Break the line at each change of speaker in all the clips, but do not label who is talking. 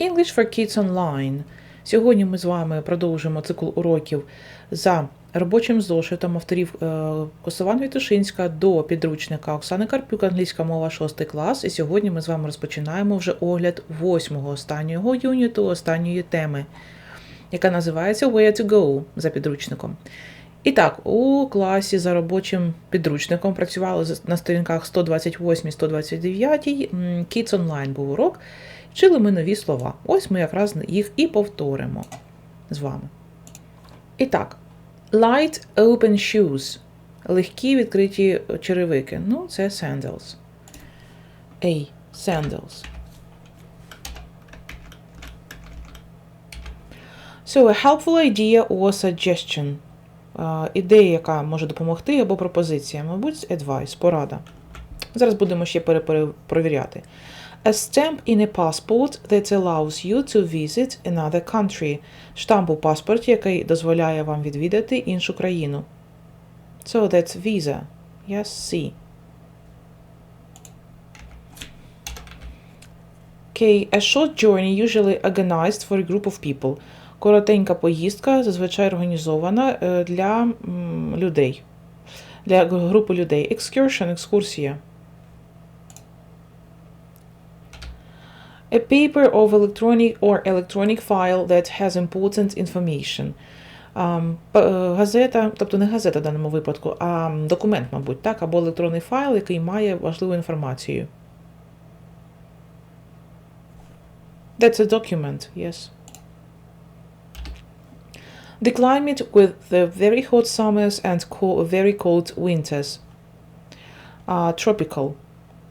English for Kids Online. Сьогодні ми з вами продовжимо цикл уроків за робочим зошитом авторів е, Косован Вітушинська до підручника Оксани Карпюк, англійська мова 6 клас. І сьогодні ми з вами розпочинаємо вже огляд восьмого останнього юніту, останньої теми, яка називається Where to Go за підручником. І так, у класі за робочим підручником працювали на сторінках 128-129. Kids Online був урок. Вчили ми нові слова. Ось ми якраз їх і повторимо з вами. І так, light open shoes. Легкі відкриті черевики. Ну, це sandals. A. Sandals. So, a helpful idea or suggestion. Ідея, яка може допомогти, або пропозиція. Мабуть, advice, порада. Зараз будемо ще перепровіряти. A stamp in a passport that allows you to visit another country. Штамп у паспорті, який дозволяє вам відвідати іншу країну. So that's visa. Yes, C. Okay, a short journey usually organized for a group of people. Коротенька поїздка зазвичай організована е, для людей. Для групи людей. Excursion, екскурсія. A paper of electronic or electronic file that has important information. Ам, п- е, газета, тобто не газета в даному випадку, а м, документ, мабуть, так, або електронний файл, який має важливу інформацію. That's a document, yes. The climate with the very hot summers and co- very cold winters. Uh, tropical.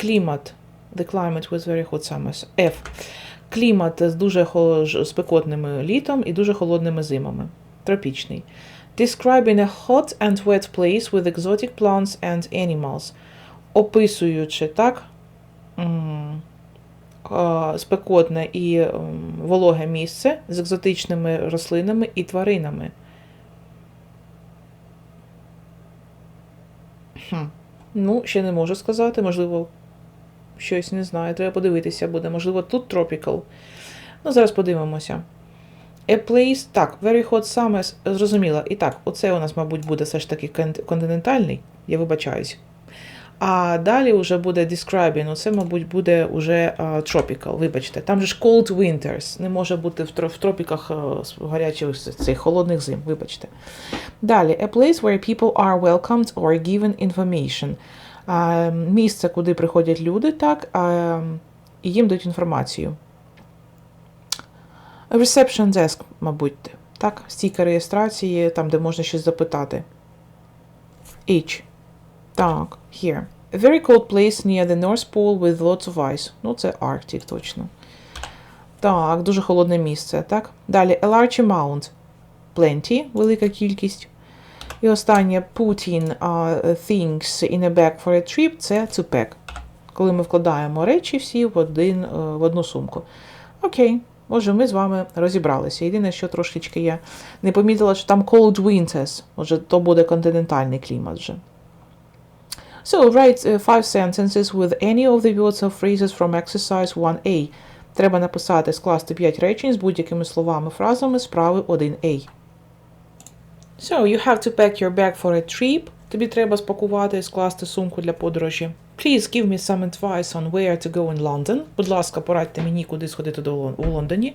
Клімат. The climate with very hot summers. F. Клімат з дуже спекотними літом і дуже холодними зимами. Тропічний. Describing a hot and wet place with exotic plants and animals. Описуючи так спекотне і вологе місце з екзотичними рослинами і тваринами. Ну, ще не можу сказати, можливо, щось не знаю, треба подивитися буде. Можливо, тут tropical. Ну, зараз подивимося. A place, так, very hot summers, зрозуміло. І так, оце у нас, мабуть, буде все ж таки континентальний, я вибачаюсь. А далі вже буде describing, оце, мабуть, буде уже tropical, вибачте. Там же ж cold winters, не може бути в, тропіках гарячих цих холодних зим, вибачте. Далі, a place where people are welcomed or given information. Місце, куди приходять люди, так, і їм дають інформацію. Reception desk, мабуть, так, стійка реєстрації, там, де можна щось запитати. H. Так, here. A very cold place near the North Pole with lots of ice. Ну, це Arctic, точно. Так, дуже холодне місце, так? Далі, a large amount. Plenty, велика кількість. І останнє, putting uh, things in a bag for a trip, це pack. Коли ми вкладаємо речі всі в, один, е, в одну сумку. Окей. Отже, ми з вами розібралися. Єдине, що трошечки я не помітила, що там cold winters. Отже, то буде континентальний клімат вже. So, write uh, five sentences with any of the words or phrases from exercise 1A. Треба написати, скласти 5 речень з будь-якими словами, фразами справи 1A. So, you have to pack your bag for a trip. Тобі треба спакувати і скласти сумку для подорожі. Please give me some advice on where to go in London. Будь ласка, порадьте мені, куди сходити до Лон- у Лондоні.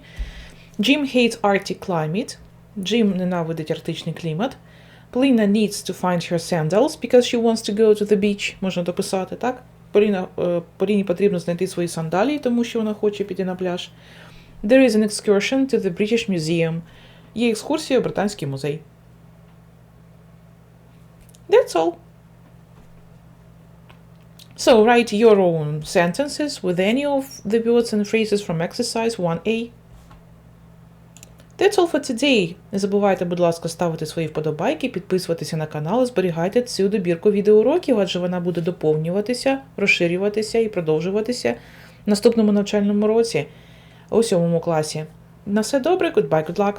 Jim hates Arctic climate. Джим ненавидить арктичний клімат. Поліна needs to find her sandals because she wants to go to the beach. Можна дописати, так? Поліна, е, Поліні потрібно знайти свої сандалії, тому що вона хоче піти на пляж. There is an excursion to the British Museum. Є екскурсія у Британський музей. That's all. So write your own sentences with any of the words and phrases from exercise 1A. That's all for today. Не забувайте, будь ласка, ставити свої вподобайки, підписуватися на канал і зберігайте цю добірку відеоуроків, адже вона буде доповнюватися, розширюватися і продовжуватися в наступному навчальному році у сьомому класі. На все добре, goodbye, good luck!